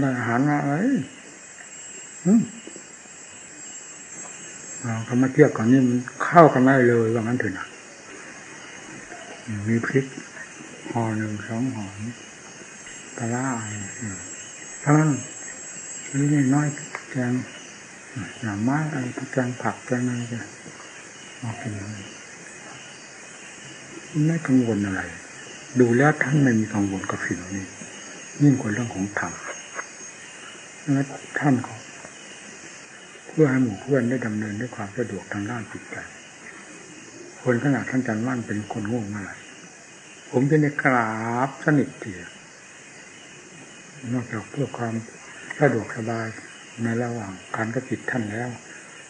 ได้อาหารมาเอ้ยเราเขามาเทียบก่อนนี่มันเข้ากันได้เลยว่างั้นเถอะนะมีพริกห่อหนึ่งสองห่อปลาล่าเท่านั้นนี่น้อยแกงหน่อไม้อะไรแกงผักแกงอะไรกันมากินไม่กังวลอะไร ดูแล้วท่านไม่มีกังวลกับสิ่งนี้ยิ่งกว่าเรื่องของธรรม และท่านเพื่อให้หมู่เพื่อนได้ดำเนินด้วยความสะดวกทางด้านจิตใจคนขนาดท่านจันว่านเป็นคนง่วงเมื่อไหร่ผมจะได้กราบสนิทเถี่ยนอกจากเพื่อความสะดวกสบายในระหว่างการกระจิตท่านแล้ว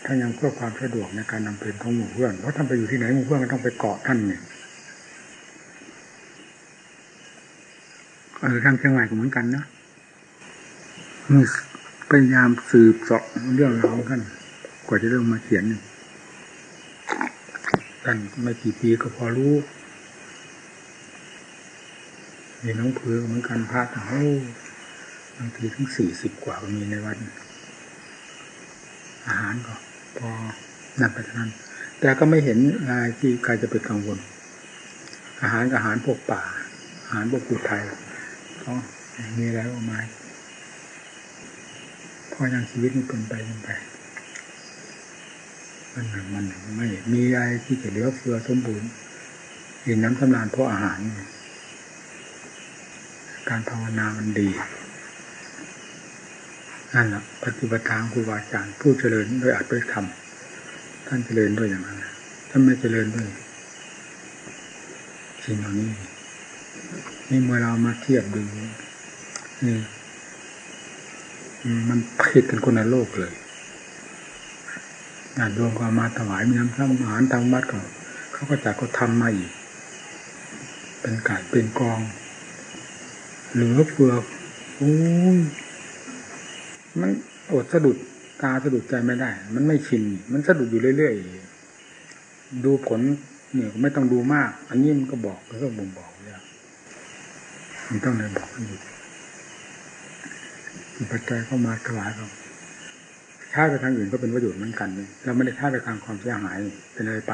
ท่านยังเพื่อความสะดวกในการนำเพลินของหมู่เพื่อนเพราะท่านไปอยู่ที่ไหนหมู่เพื่อนก็ต้องไปเกาะท่านเนี่ยเออทางเชียงใหม่ก็เหมือนกันนะ พยายามสืบสาะเรื่องราวของท่านกว่าจะเริ่มมาเขียนท่านไม่กี่ปีก็พอรู้มีน้องเพือเหมือนกันพระโอ้บางทีถึงสี่สิบกว่าก็มีในวัน อาหารก็ พอนั่นไปเท่านั้น แต่ก็ไม่เห็นอะไรที่ใครจะเป็นกังวล อาหารอาหารพวกป่า อาหารพวกกูไทยเขามีแล้วออกมา พอยังชีวิตมันเป็นไปเป็นไปมันหนึ่งมันไม่มีอะไรที่จะเหลือเฟือสมบูรณ์กินน้ำสำราญเพราะอาหาร การภาวนามันดีนั่นแหละปฏิบัติทางครูบาอาจารย์ผู้เจริญโดยอัดด้วยธรรมท่านเจริญด้วยอย่างนั้นท่านไม่เจริญด้วยสิ่งเหล่านี้นี่เมื่อเรามาเทียบดูนี่ มันผิดกันคนในโลกเลยงานดวงก็มาถวายมีน้ำซ้ำอาหารทางวัดก็เขาก็จากก็ทำมาอีก เป็นกาดเป็นกอง เหลือเฟือโอ้ยมันอดสะดุดตาสะดุดใจไม่ได้ มันไม่ชิน มันสะดุดอยู่เรื่อยๆ ดูผลเนี่ยไม่ต้องดูมาก อันนี้มันก็บอกแล้วก็บ่งบอกแล้วมันต้องเลยบอกอยู่ ปัจจัยเข้ามาถวายเราถ้าไปทางอื่นก็เป็นประโยชน์เหมือนกันเราไม่ได้ท่าไปทางความเสียหายเป็นอะไรไป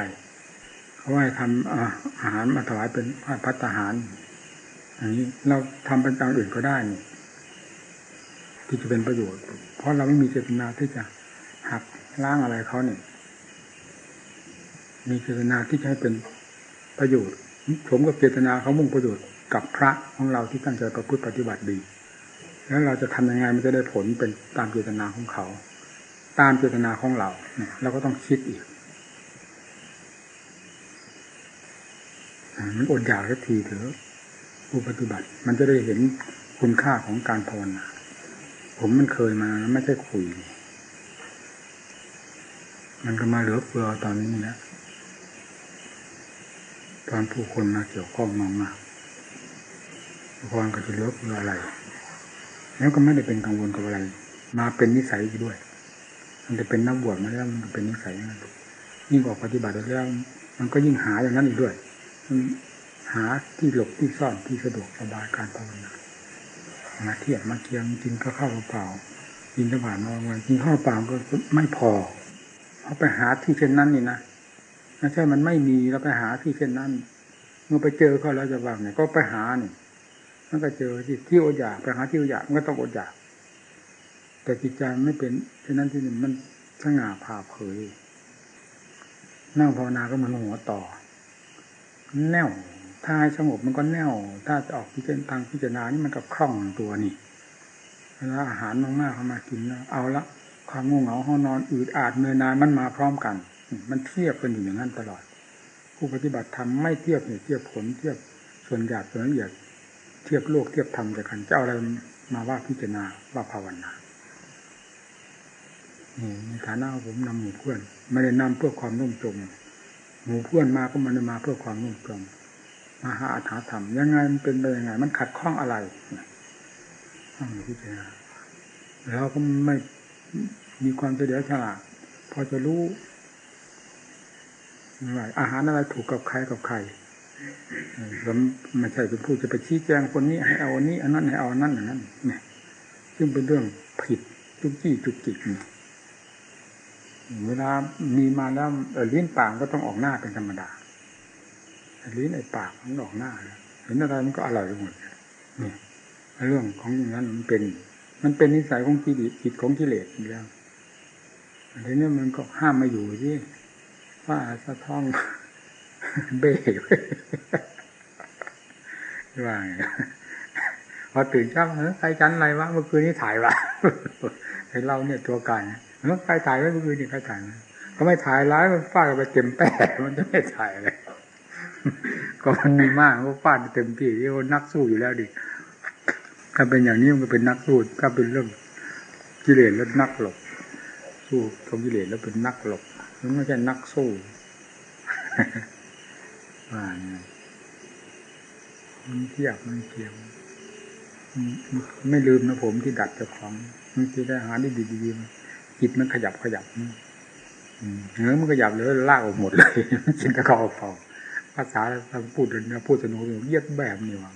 เขาว่าทำอาหารมาถวายเป็นพัฒหารอย่างนี้เราทำเป็นทางอื่นก็ได้นี่ที่จะเป็นประโยชน์ เพราะเราไม่มีเจตนาที่จะหักล้างอะไรเขาเนี่ย มีเจตนาที่จะให้เป็นประโยชน์ ผมกับเจตนาเขามุ่งประโยชน์กับพระของเราที่ตั้งใจประพฤติปฏิบัติดี แล้วเราจะทำยังไงมันจะได้ผลเป็นตามเจตนาของเขา ตามเจตนาของเราเนี่ยเราก็ต้องคิดอีกมันอดอยากสักทีเถอะผู้ปฏิบัติ มันจะได้เห็นคุณค่าของการภาวนาผมมันเคยมาไม่ใช่คุย มันก็มาเหลือเฟือตอนนี้แหละตอนผู้คนมาเกี่ยวข้องมากมากพรก็จะเหลือเฟืออะไร แล้วก็ไม่ได้เป็นกังวลกับอะไร มาเป็นนิสัยด้วย มันจะเป็นนักบวชมาแล้วมันเป็นนิสัยนั่นยิ่งออกปฏิบัติแล้วมันก็ยิ่งหาอย่างนั้นอีกด้วยหาที่หลบที่ซ่อนที่สะดวกสบายการภาวนามาเทียบมาเคียงกินก็ข้าวเปล่ากินกระบาดนอนวันกินข้าวเปล่าก็ไม่พอเอาไปหาที่เช่นนั้นนี่นะไม่ใช่มันไม่มีเราไปหาที่เช่นนั้น เมื่อไปเจอเขาแล้วจะว่าไงก็ไปหาเนี่ย มันก็เจอที่ที่อดอยากไปหาที่อดอยากมันก็ต้องอดอยาก แต่จิตใจไม่เป็นเช่นนั้นที่นี่มันสง่าผ่าเผย นั่งภาวนาก็มันหัวต่อ แน่วถ้าให้สงบมันก็แน่ว ถ้าจะออกพิจารณาทางพิจารณานี่มันกับคล่องตัวนี่เวลาอาหารมากๆเข้ามากินแล้วเอาละความง่วงเหงาห้องนอนอืดอาดเมื่อนานมันมาพร้อมกัน มันเทียบกันอยู่อย่างนั้นตลอด ผู้ปฏิบัติธรรมไม่เทียบเนี่ยเทียบผลเทียบส่วนหยาบส่วนละเอียด เทียบโลกเทียบธรรมจะกันจะเอาอะไรมาว่าพิจารณาว่าภาวนาในฐานะผมนำหมู่เพื่อนไม่ได้นำเพื่อความนุ่มจมหมู่เพื่อนมาก็มันมาเพื่อความนุ่มจมมาหาอาถรรพ์ยังไงมันเป็นไปยังไง มันขัดข้องอะไรต้องพิจารณาเราก็ไม่มีความเฉลียวฉลาดพอจะรู้อาหารอะไรถูกกับใครกับใคร ไม่ใช่เป็นผู้จะไปชี้แจงคนนี้ให้เอาอันนี้ อันนั้นให้เอาอันนั้นอย่างนั้นเนี่ยซึ่งเป็นเรื่องผิดจุกจี้จุกจิกเวลามีมาแล้วลิ้นปากก็ต้องออกหน้าเป็นธรรมดาลิ้นไอ้ปากมันออกหน้าเห็นอะไรมันก็อร่อยไปหมดนี่เรื่องของอย่างนั้นมันเป็น มันเป็นนิสัยของกิเลสจิตของกิเลสอยู่แล้วทีนี้มันก็ห้ามมาอยู่ที่ว่าสะท้อง เบ้ว่าไงพอตื่นเช้าเฮ้ยใครจันอะไรวะเมื่อคืนนี้ถ่ายวะไอเราเนี่ยตัวการเฮ้ยใครถ่ายไว้เมื่อคืนนี้ใครถ่ายก็ไม่ถ่ายร้ายมันฟาดไปเต็มแปดมันจะไม่ถ่ายเลยก็มันมีมากก็ฟาดเต็มที่ที่นักสู้อยู่แล้วดิถ้าเป็นอย่างนี้มันเป็นนักสู้ถ้าเป็นเรื่องกิเลสแล้วนักหลบ สู้ทงกิเลสแล้วเป็นนักหลบมันไม่ใช่นักสู้ ว่าไงมันเทียบมันเกี่ยวไม่ลืมนะผมที่ดัดเจ้าของมันที่ได้หาดีดีๆจิตมันขยับขยับเนื้อมันขยับเลยลากออกหมดเลยจิตก็เข้าฟองภาษาทางพูดเนื้อพูดสนุกเย็ดแบบนี่ว่า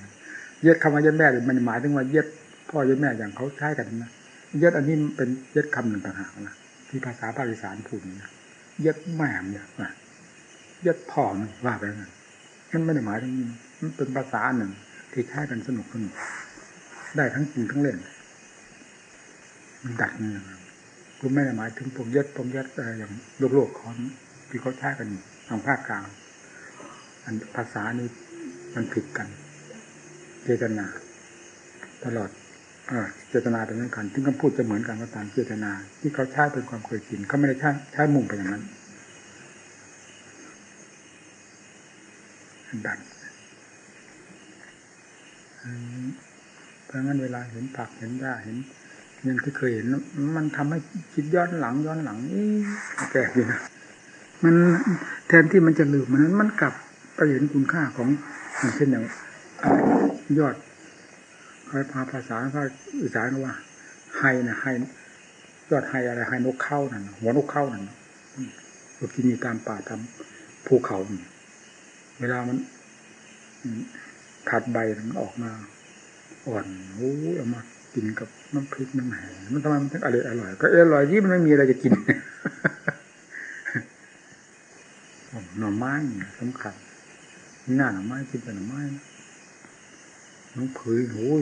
เย็ดคำว่าเย็ดแม่มันหมายถึงว่าเย็ดพ่อเย็ดแม่อย่างเขาใช้กันนะเย็ดอันนี้เป็นเย็ดคำหนึ่งต่างหากนะที่ภาษาภาคอีสานพูดนะเย็ดแม่เนี่ยเย็ดพ่อมันว่าไปงั้น มันไม่ได้หมายถึงมันเป็นภาษาหนึ่ง ที่ใช้กันสนุกสนุกได้ทั้งจริงทั้งเล่น มันดัดนี่ครับกูไม่ได้หมายถึงพวกยัดพวกยัดอะไรอย่างโลกโลกของที่เขาใช้กันทางภาคกลาง อันภาษานี้มันผิดกันเจตนา ตลอดเออเจตนาเป็นสำคัญถึงคำพูดจะเหมือนกันก็ตามเจตนา ที่เขาใช้เป็นความเคยชินเขาไม่ได้ใช้ใช้มุ่งไปอย่างนั้น ดัดเพราะงั้นเวลาเห็นผักเห็นหญ้าเห็นยังที่เคยเห็น มันทำให้คิดย้อนหลังย้อนหลังแปลกดีนะมันแทนที่มันจะลืมมันนั้นมันกลับไปเห็นคุณค่าของอย่างเช่นอย่างยอดคอยพาภาษาภาอีสานว่าไฮนะไฮยอดไฮอะไรไฮนกเข้านั่นหัวนกเข้านั่นก็ที่มีตามป่าตามภูเขา เวลามันขาดใบมันออกมาอ่อนโอ้ยเอามากินกับน้ำพริกน้ำแหงมันทำไมมันถึงอร่อยอร่อย ก็อร่อยที่มันไม่มีอะไรจะกินหน่อไม้สำคัญหน้าหน่อไม้กินแต่หน่อไม้น้องผือโอ้ย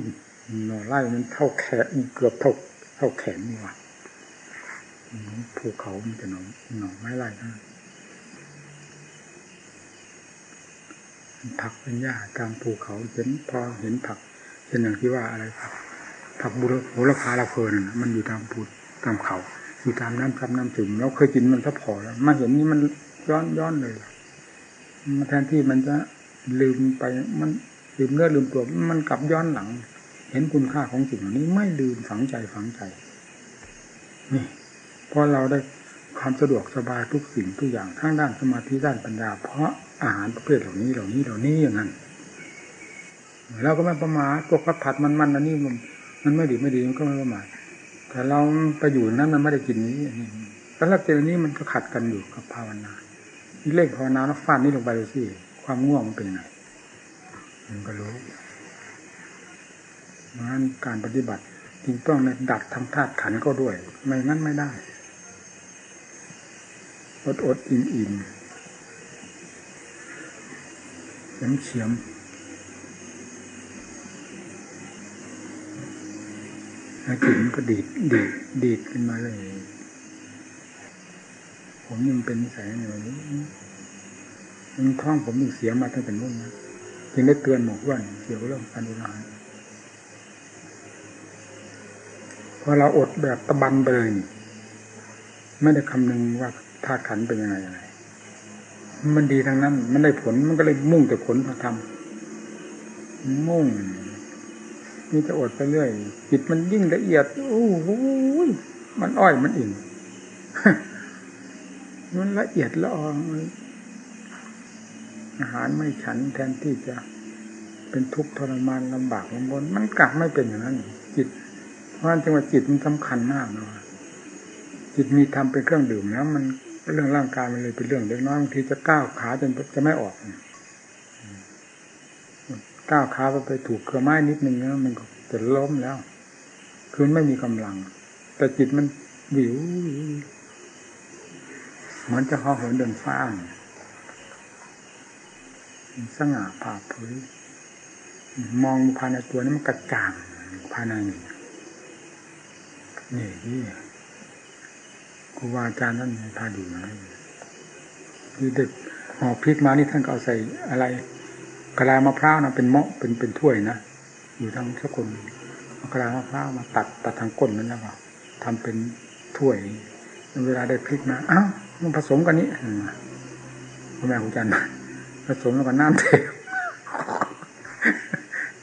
หน่อไร่มันเท่าแขนเกือบเท่าเท่าแขนนี่ว่ะภูเขามันจะหน่อหน่อไม้ไร่นะ ผักเป็นหญ้าตามภูเขาเห็นพอเห็นผักเช่นอย่างที่ว่าอะไรผักผักบุรโหระพาละเพลินมันอยู่ตามภูตามเขาอยู่ตามน้ำซับน้ำซึมเราเคยกินมันก็พอแล้วมาเห็นนี่มันย้อนย้อนเลยมาแทนที่มันจะลืมไปมันลืมเนื้อลืมตัวมันกลับย้อนหลัง เห็นคุณค่าของสิ่งเหล่านี้ไม่ลืมฝังใจฝังใจนี่พราะเราได้ความสะดวกสบายทุกสิ่งทุกอย่างทั้งด้านสมาธิด้านปัญญา เพราะ อาหารประเภทเหล่านี้เหล่านี้เหล่านี้อย่างนั้นเราก็ไม่ประมาทตัวผัดมันมันอันนี้มันมันไม่ดีไม่ดีมันก็ไม่ประมาทแต่เราไปอยู่นั้นมันไม่ได้กินนี้แต่ละเจอนี้มันก็ขัดกันอยู่กับภาวนาเล่งภาวนาแล้วฟาดนี้ลงไปเลยสิความง่วงมันเป็นยังไงมันก็รู้งั้นการปฏิบัติจริงต้องในดัดทางธาตุขันก็ด้วย ไม่งั้นไม่ได้ อดอดอิ่มอิ่ม เฉียมเฉียมแล้วจิตมันก็ดีดดีดดีดขึ้นมาเลย ผมยังเป็นนิสัยอย่างนี้มันท้องผมยังเสียมาตั้งแต่นู่นนะจึงได้เตือนหมกว่านเกี่ยวกับเรื่องการดูแลพอเราอดแบบตะบันไปเลยไม่ได้คำนึงว่าธาตุขันเป็นยังไงอะไร มันดีทางนั้น มันได้ผลมันก็เลยมุ่งแต่ผลมาทำมุ่งมีจะอดไปเรื่อยจิตมันยิ่งละเอียดโอ้โหมันอ้อยมันอิ่มมันละเอียดละอองอาหารไม่ฉันแทนที่จะเป็นทุกข์ทรมานลำบากลำบน มันกลับไม่เป็นอย่างนั้นจิตเพราะฉะนั้นจังหวะจิตมันสำคัญมากนะจิตมีทำเป็นเครื่องดื่มแล้วมัน เรื่องร่างกายมันเลยเป็นเรื่องเล็กน้อยบางทีจะก้าวขาจนจะไม่ออกก้าวขาไปถูกเครือไม้นิดนึงแล้วมันก็จะล้มแล้ว คือไม่มีกำลัง แต่จิตมันวิวเหมือนจะห่อเหินเดินฟ้างสง่าผ่าเผยมองภายในตัวนี้มันกระจ่างภายในนี่นี่ รูบาอาจารย์ท่านพาดูนะคือเด็กหอพริกมานี่ท่านก็เอาใส่อะไรกระลามะพร้าวนะเป็นเมาะเป็นเป็นถ้วยนะอยู่ทางสกคนเอากระลามะพร้าวมาตัดตัดทางก้นนั่นแล้วก็ทำเป็นถ้วยเวลาได้พริกมาอ้าวมันผสมกันนี้พ่อแม่ครูอาจารย์ผสมแล้วก็น้ำเท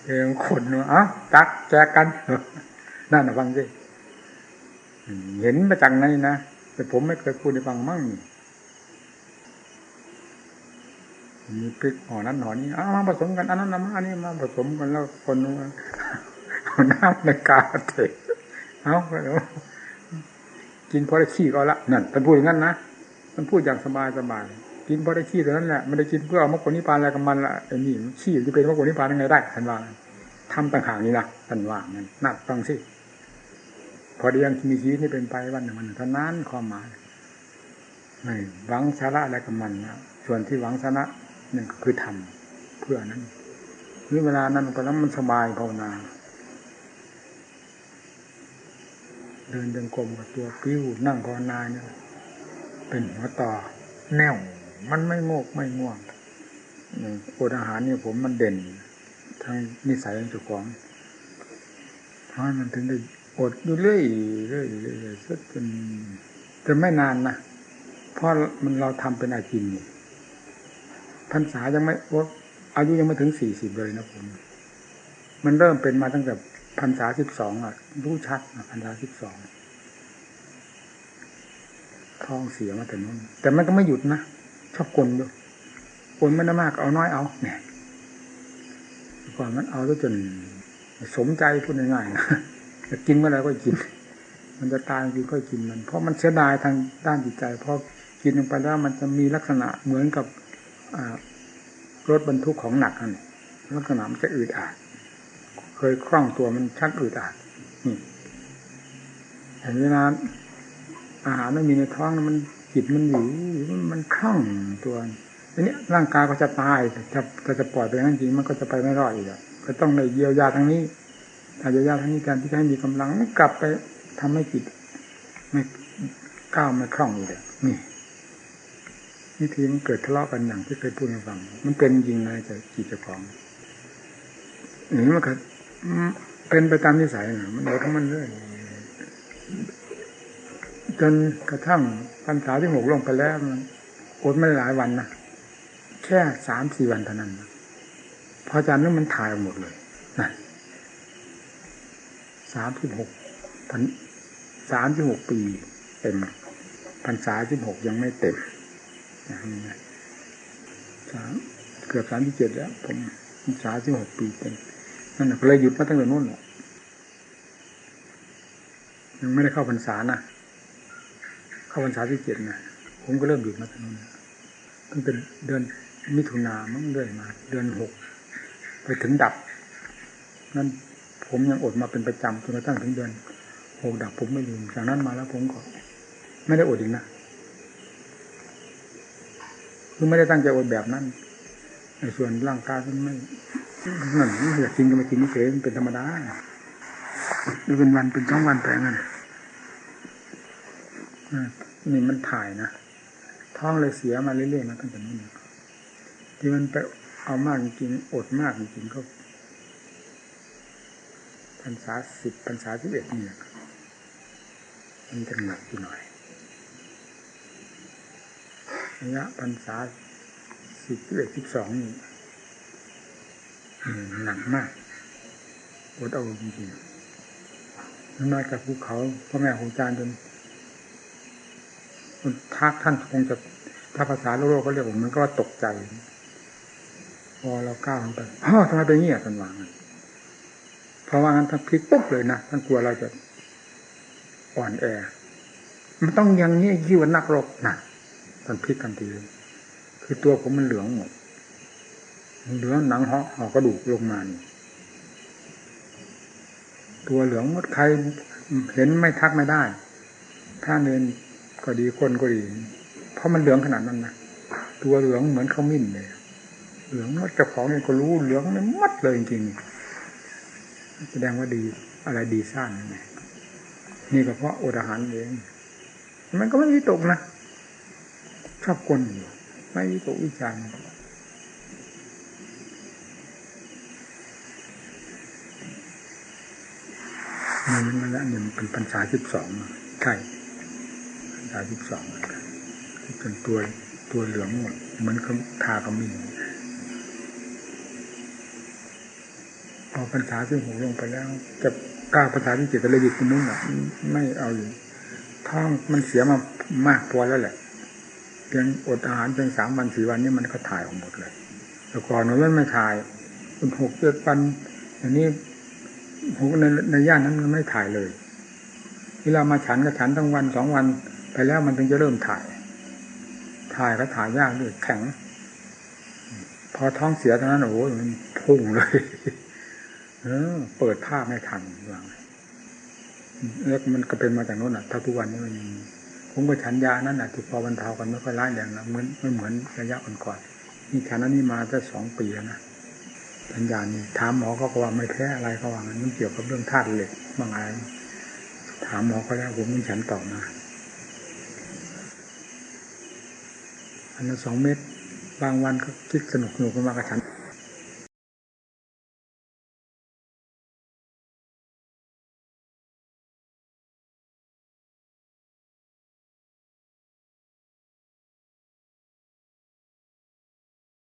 เองคนว่าอ้าวตักแจกกันนั่นนะฟังสิเห็นมาจากไหนนะ แต่ผมไม่เคยพูดให้ฟังมั่งมีพริกห่อนั้นห่อนี้อ้ามาผสมกันอันนั้นมาอันนี้มาผสมกันแล้วคนเอาน้ำในกาเทเอาแล้วกินพอได้ขี้ก็ละนั่นท่านพูดอย่างนั้นนะมันพูดอย่างสบายสบายกินพอได้ขี้เท่านั้นแหละไม่ได้กินเพื่อเอามรรคผลนิพพานอะไรกับมันละไอ้นี่ขี้จะเป็นมรรคผลนิพพานยังไงได้ท่านว่าทำต่างหากนี่นะท่านว่านั่นนัดฟังสิ พอดียังมีชีวิตนี่เป็นไปวันหนึ่งมันเท่านั้นความหมายไม่หวังสาระอะไรกับมันนะส่วนที่หวังสาระนั่นคือทำเพื่อนั้นนี่เวลานั้นไปแล้วมันสบายภาวนา เดินเดินกลมกับตัวปิ้วนั่งภาวนาเนี่ยเป็นหัวต่อแนวมันไม่งกไม่ง่วงอดอาหารเนี่ยผมมันเด่นทางนิสัยของเจ้าของเพราะมันถึงได้ อดอยู่เรื่อยเรื่อยเรื่อยสักจนจะไม่นานนะเพราะมันเราทำเป็นอาชีพพรรษายังไม่ว่าอายุยังไม่ถึงสี่สิบเลยนะผม มันเริ่มเป็นมาตั้งแต่พรรษาสิบสองอะ รู้ชัดนะพรรษาสิบสองท้องเสียมาแต่นู้นแต่มันก็ไม่หยุดนะชอบกลด้วยกลไม่ได้มากเอาน้อยเอา เนี่ยก่อนมันเอาแล้วจนสมใจพูดง่ายๆนะ จะกินเมื่อไรก็กิน มันจะตายจริงก็กินมัน เพราะมันเสียดายทางด้านจิตใจเพอกินลงไปแล้วมันจะมีลักษณะเหมือนกับรถบรรทุกของหนักนั่นลักษณะมันจะอืดอาดเคยคล่องตัวมันชักอืดอาดนี่แต่เวลาอาหารไม่มีในท้องมันจิตมันอยู่มันคล่องตัวทีนี้ร่างกายก็จะตายจะจะจะปล่อยไปงั้นจริงมันก็จะไปไม่รอดอีกก็ต้องในเยียวยาทั้งนี้ ถ้าเยียวยาทั้งนี้การที่ให้มีกำลังกลับไปทำให้จิตไม่ก้าวไม่คล่องอีกนี่วิธีมันเกิดทะเลาะกันอย่างที่เคยพูดให้ฟัง มันเป็นจริงในใจจิตเจ้าของนี่มันก็เป็นไปตามนิสัยนะมันเอาทั้งมันเรื่อยจนกระทั่งพรรษาที่หกลงไปแล้วมันอดไม่หลายวันนะแค่สามสี่วันเท่านั้นพออาจารย์นั้นมันถ่ายหมดเลยนะ สามสิบหกพันสามสิบหกปีเต็มพรรษาสิบหกยังไม่เต็มสามเกือบสามที่เจ็ดแล้ว ผมพรรษาสิบหกปีเต็มนั่นแหละเลยหยุดมาตั้งแต่นู้นแหรอกยังไม่ได้เข้าพรรษานะเข้าพรรษาที่เจ็ดนะผมก็เริ่มหยุดมาตั้งนู้นตั้งแต่เดือนมิถุนามั้งเรื่อยมา เดือนหกไปถึงดับนั่น ผมยังอดมาเป็นประจำจนกระทั่งถึงเดือนหกดับผมไม่ลืมจากนั้นมาแล้วผมก็ไม่ได้อดอีกนะคือไม่ได้ตั้งใจอดแบบนั้นในส่วนร่างกายมันไม่นั่นอยากกินก็ไม่กินเฉยมันเป็นธรรมดาดูเป็นวันเป็นสองวันแต่งั้นนี่มันถ่ายนะท้องเลยเสียมาเรื่อยๆมาตั้งแต่นู้นที่มันไปเอามากจริงอดมากจริงก็ พรรษาสิบพรรษาสิบเอ็ดนี่มันจะหนักอยู่หน่อยระยะพรรษาสิบเอ็ดสิบสองนี่หนักมากอดเอาจริงๆมันมาจากภูเขาพ่อแม่ของอาจารย์จนทักท่านคงจะถ้าภาษาโลกเขาเรียกผมมันก็ว่าตกใจ พอเราก้าวลงไปอ๋อทำไมเป็นเงี้ยกันวาง เพราะว่างั้นท่านพลิกปุ๊บเลยนะท่านกลัวเราจะอ่อนแอ มันต้องยังนี้ยี่วันนักรบนะท่านพลิกกันทีคือตัวผมมันเหลืองหมดเหลืองหนังห่อหอกระดูกลงมานี่ตัวเหลืองหมดใครเห็นไม่ทักไม่ได้ถ้าเนนก็ดีคนก็ดี เพราะมันเหลืองขนาดนั้นนะตัวเหลืองเหมือนข้ามิ้นเลยเหลืองหมดเจ้าของเนี่ยก็รู้เหลืองม่หมดเลยจริงๆ แสดงว่าดีอะไรดีสร้างไงนี่ก็เพราะอดอาหารเองมันก็ไม่วิตกนะชอบกลอยู่ไม่วิตกวิจารณ์นี่มันละนี่มันเป็นปัญษาสิบสองใช่ปัญษาสิบสองที่เป็นตัวตัวเหลืองหมดเหมือนเขาทากระมิ่ง พอปัญษาที่หกลงไปแล้ว จะกล้าภาษาที่เจ็ดก็เลยหยุดตรงนู้นอะไม่เอาอยู่ท้องมันเสียมามากพอแล้วแหละเพียงอดอาหารเพียงสามวันสี่วันนี้มันก็ถ่ายออกหมดเลยแต่ก่อนนั้นไม่ถ่ายคุณหกเจ็ดวันอย่างนี้หกในในย่านนั้นมันไม่ถ่ายเลยเวลามาฉันก็ฉันทั้งวันสองวันไปแล้วมันถึงจะเริ่มถ่าย ถ่ายก็ถ่ายยากด้วยแข็ง พอท้องเสียเท่านั้นโอ้โหมันพุ่งเลย เออเปิดภาพไม่ทันว่าแล้วมันก็เป็นมาจากโน้นอะ ถ้าทุกวันนี้มันยังผมก็ฉันยานั่นแหะที่พอบรรเทากันไม่ค่อยร้ายแรงนะเหมือนไม่เหมือนระยะก่อนๆนี่ฉันนั้นนี่มาจะสองปีแล้วนะฉันยานี่ถามหมอเขาก็ว่าไม่แพ้อะไรเขาว่างั้นมันเกี่ยวกับเรื่องธาตุเหล็กบางอะไรถามหมอเขาแล้วผมมันฉันต่อมาอันนั้นสองเม็ดบางวันก็คิดสนุกสนุกมากกับฉัน